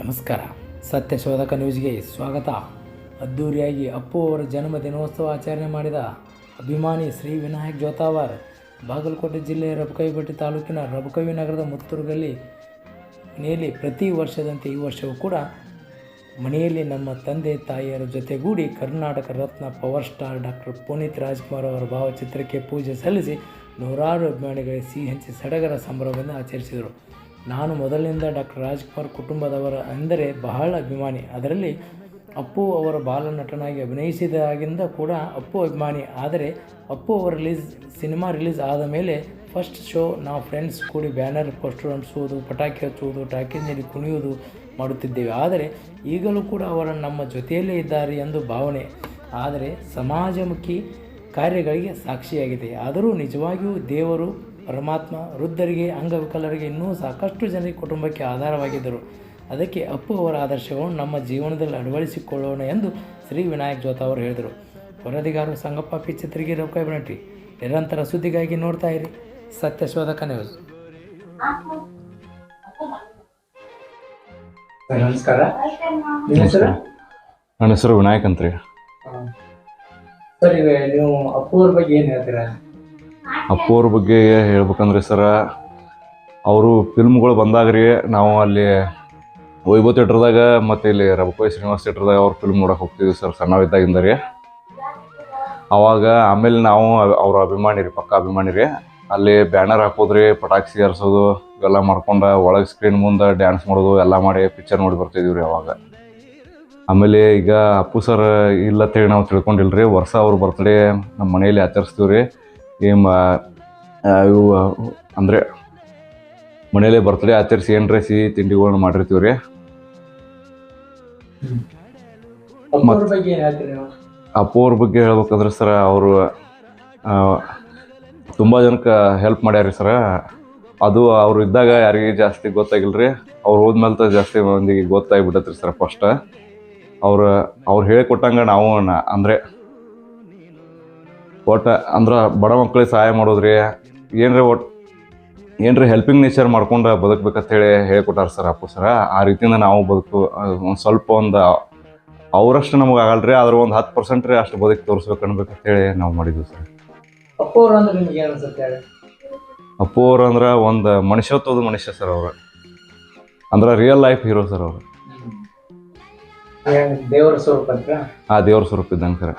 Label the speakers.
Speaker 1: ನಮಸ್ಕಾರ. ಸತ್ಯ ಶೋಧಕ ನ್ಯೂಸ್ಗೆ ಸ್ವಾಗತ. ಅದ್ದೂರಿಯಾಗಿ ಅಪ್ಪು ಅವರ ಜನ್ಮ ದಿನೋತ್ಸವ ಆಚರಣೆ ಮಾಡಿದ ಅಭಿಮಾನಿ ಶ್ರೀ ವಿನಾಯಕ್ ಜೋತಾವರ್ ಬಾಗಲಕೋಟೆ ಜಿಲ್ಲೆಯ ರಬಕವಿಬೆಟ್ಟಿ ತಾಲೂಕಿನ ರಬಕವಿ ನಗರದ ಮುತ್ತೂರುಗಲ್ಲಿ ಮನೆಯಲ್ಲಿ ಪ್ರತಿ ವರ್ಷದಂತೆ ಈ ವರ್ಷವೂ ಕೂಡ ಮನೆಯಲ್ಲಿ ನಮ್ಮ ತಂದೆ ತಾಯಿಯರ ಜೊತೆಗೂಡಿ Karnataka Ratna power star doctor Puneeth Rajkumar ಅವರ ಭಾವಚಿತ್ರಕ್ಕೆ ಪೂಜೆ ಸಲ್ಲಿಸಿ ನೂರಾರು ಅಭಿಮಾನಿಗಳಿಗೆ ಸಿಹಿ ಹಂಚಿ ಸಡಗರ ಸಂಭ್ರಮವನ್ನು ಆಚರಿಸಿದರು. ನಾನು ಮೊದಲಿನಿಂದ ಡಾಕ್ಟರ್ ರಾಜ್ಕುಮಾರ್ ಕುಟುಂಬದವರ ಅಂದರೆ ಬಹಳ ಅಭಿಮಾನಿ. ಅದರಲ್ಲಿ ಅಪ್ಪು ಅವರ ಬಾಲನಟನಾಗಿ ಅಭಿನಯಿಸಿದಾಗಿಂದ ಕೂಡ ಅಪ್ಪು ಅಭಿಮಾನಿ. ಆದರೆ ಅಪ್ಪು ಅವರ ರಿಲೀಸ್, ಸಿನಿಮಾ ರಿಲೀಸ್ ಆದ ಮೇಲೆ ಫಸ್ಟ್ ಶೋ ನಾವು ಫ್ರೆಂಡ್ಸ್ ಕೂಡಿ ಬ್ಯಾನರ್, ಪೋಸ್ಟರ್ ಅಂಟಿಸುವುದು, ಪಟಾಕಿ ಹಚ್ಚುವುದು ಟಾಕೀಸ್ನಲ್ಲಿ ಕುಣಿಯುವುದು ಮಾಡುತ್ತಿದ್ದೇವೆ. ಆದರೆ ಈಗಲೂ ಕೂಡ ಅವರ ನಮ್ಮ ಜೊತೆಯಲ್ಲೇ ಇದ್ದಾರೆ ಎಂದು ಭಾವನೆ. ಆದರೆ ಸಮಾಜಮುಖಿ ಕಾರ್ಯಗಳಿಗೆ ಸಾಕ್ಷಿಯಾಗಿದೆ. ಆದರೂ ನಿಜವಾಗಿಯೂ ದೇವರು ಪರಮಾತ್ಮ ವೃದ್ಧರಿಗೆ ಅಂಗವಿಕಲರಿಗೆ ಇನ್ನೂ ಸಾಕಷ್ಟು ಜನರಿಗೆ ಕುಟುಂಬಕ್ಕೆ ಆಧಾರವಾಗಿದ್ದರು. ಅದಕ್ಕೆ ಅಪ್ಪು ಅವರ ಆದರ್ಶಗಳನ್ನು ನಮ್ಮ ಜೀವನದಲ್ಲಿ ಅಳವಡಿಸಿಕೊಳ್ಳೋಣ ಎಂದು ಶ್ರೀ ವಿನಾಯಕ್ ಜೋತ ಅವರು ಹೇಳಿದರು. ವರದಿಗಾರರು ಸಂಗಪ್ಪ ಪಿ ಚಿತ್ರಿಗೆ ರೊಕ್ಕ ಬನಟ್ಟಿ ನಿರಂತರ ಸುದ್ದಿಗಾಗಿ ನೋಡ್ತಾ ಇರಿ. ಸತ್ಯಶೋಧಕ ನ್ಯೂಸ್. ನಮಸ್ಕಾರ.
Speaker 2: ನನ್ನ ಹೆಸರು ವಿನಾಯಕ್ ಅಂತ
Speaker 1: ಸರ್ ನೀವು ಅಪ್ಪು ಅವ್ರ ಬಗ್ಗೆ ಏನು ಹೇಳ್ತೀರಾ?
Speaker 2: ಅಪ್ಪು ಅವ್ರ ಬಗ್ಗೆ ಹೇಳ್ಬೇಕಂದ್ರೆ ಸರ, ಅವರು ಫಿಲ್ಮ್ಗಳು ಬಂದಾಗ ರೀ ನಾವು ಅಲ್ಲಿ ವೈಭವ ಥಿಯೇಟ್ರದಾಗ ಮತ್ತು ಇಲ್ಲಿ ರಬಕೋಯ್ ಶ್ರೀನಿವಾಸ್ ಥಿಯೇಟ್ರದಾಗ ಅವ್ರ ಫಿಲ್ಮ್ ನೋಡಕ್ಕೆ ಹೋಗ್ತೀವಿ ಸರ್ ಸಣ್ಣವಿದ್ದಾಗಿಂದ ರೀ ಅವಾಗ ಆಮೇಲೆ ನಾವು ಅವ್ರ ಅಭಿಮಾನಿ ರೀ, ಪಕ್ಕ ಅಭಿಮಾನಿ ರೀ. ಅಲ್ಲಿ ಬ್ಯಾನರ್ ಹಾಕೋದ್ರಿ ಪಟಾಕಿ ಹರಿಸೋದು, ಇವೆಲ್ಲ ಮಾಡ್ಕೊಂಡು ಒಳಗೆ ಸ್ಕ್ರೀನ್ ಮುಂದೆ ಡ್ಯಾನ್ಸ್ ಮಾಡೋದು, ಎಲ್ಲ ಮಾಡಿ ಪಿಕ್ಚರ್ ನೋಡಿ ಬರ್ತಿದ್ವಿ ರೀ ಅವಾಗ. ಆಮೇಲೆ ಈಗ ಅಪ್ಪು ಸರ್ ಇಲ್ಲ ಅಂತೇಳಿ ನಾವು ತಿಳ್ಕೊಂಡಿಲ್ಲ ರೀ ವರ್ಷ ಅವ್ರ ಬರ್ತ್ಡೇ ನಮ್ಮ ಮನೆಯಲ್ಲಿ ಆಚರಿಸ್ತೀವಿ ರೀ ಈ ಮ ಆ, ಇವು ಅಂದರೆ ಮನೇಲೆ ಬರ್ತಡೆ ಆಚರಿಸಿ ಏನ್ರಿ ಸಿಹಿ ತಿಂಡಿಗಳನ್ನ ಮಾಡಿರ್ತೀವಿ ರೀ.
Speaker 1: ಅಪ್ಪೋರ್ ಬಗ್ಗೆ
Speaker 2: ಹೇಳ್ಬೇಕಂದ್ರೆ ಸರ ಅವರು ತುಂಬ ಜನಕ್ಕೆ ಹೆಲ್ಪ್ ಮಾಡ್ಯಾರ ಸರ. ಅದು ಅವ್ರು ಇದ್ದಾಗ ಯಾರಿಗೆ ಜಾಸ್ತಿ ಗೊತ್ತಾಗಿಲ್ಲ ರೀ. ಅವ್ರು ಹೋದ್ಮೇಲೆ ತ ಜಾಸ್ತಿ ಮಂದಿಗೆ ಗೊತ್ತಾಗಿಬಿಟ್ಟತ್ರಿ ಸರ್ ಫಸ್ಟ್ ಅವ್ರು ಅವ್ರು ಹೇಳಿಕೊಟ್ಟಂಗೆ ನಾವು ಅಂದರೆ ಒಟ್ಟು ಅಂದ್ರೆ ಬಡ ಮಕ್ಕಳಿಗೆ ಸಹಾಯ ಮಾಡೋದ್ರಿ. ಏನ್ರಿ ಒಟ್ಟು ಏನರ ಹೆಲ್ಪಿಂಗ್ ನೇಚರ್ ಮಾಡ್ಕೊಂಡು ಬದುಕಬೇಕಂತೇಳಿ ಹೇಳ್ಕೊಟ್ಟಾರ ಸರ್ ಅಪ್ಪು ಸರ. ಆ ರೀತಿಯಿಂದ ನಾವು ಬದುಕು ಒಂದು ಸ್ವಲ್ಪ ಒಂದು ಅವರಷ್ಟು ನಮಗೆ ರೀ ಆದ್ರೆ ಒಂದು ಹತ್ತು ಪರ್ಸೆಂಟ್ ರೀ ಅಷ್ಟು ಬದುಕಿ ತೋರಿಸ್ಬೇಕು ಅನ್ಬೇಕಂತ ಹೇಳಿ ನಾವು ಮಾಡಿದ್ವಿ ಸರ್.
Speaker 1: ಅಪ್ಪು ಅವ್ರು ಅಂದ್ರೆ ನಿಮ್ಗೆ ಏನು ಅನ್ಸುತ್ತೆ ಹೇಳಿ?
Speaker 2: ಅಪ್ಪು ಅವ್ರು ಅಂದ್ರೆ ಒಂದು ಮನುಷ್ಯತ್ವದ ಮನುಷ್ಯ ಸರ್ ಅವರು. ಅಂದ್ರೆ ರಿಯಲ್ ಲೈಫ್ ಹೀರೋ ಸರ್ ಅವರು.
Speaker 1: ದೇವರ ಸ್ವರೂಪ
Speaker 2: ಆ ದೇವ್ರ ಸ್ವರೂಪ ಇದ್ದಂಗೆ ಸರ್.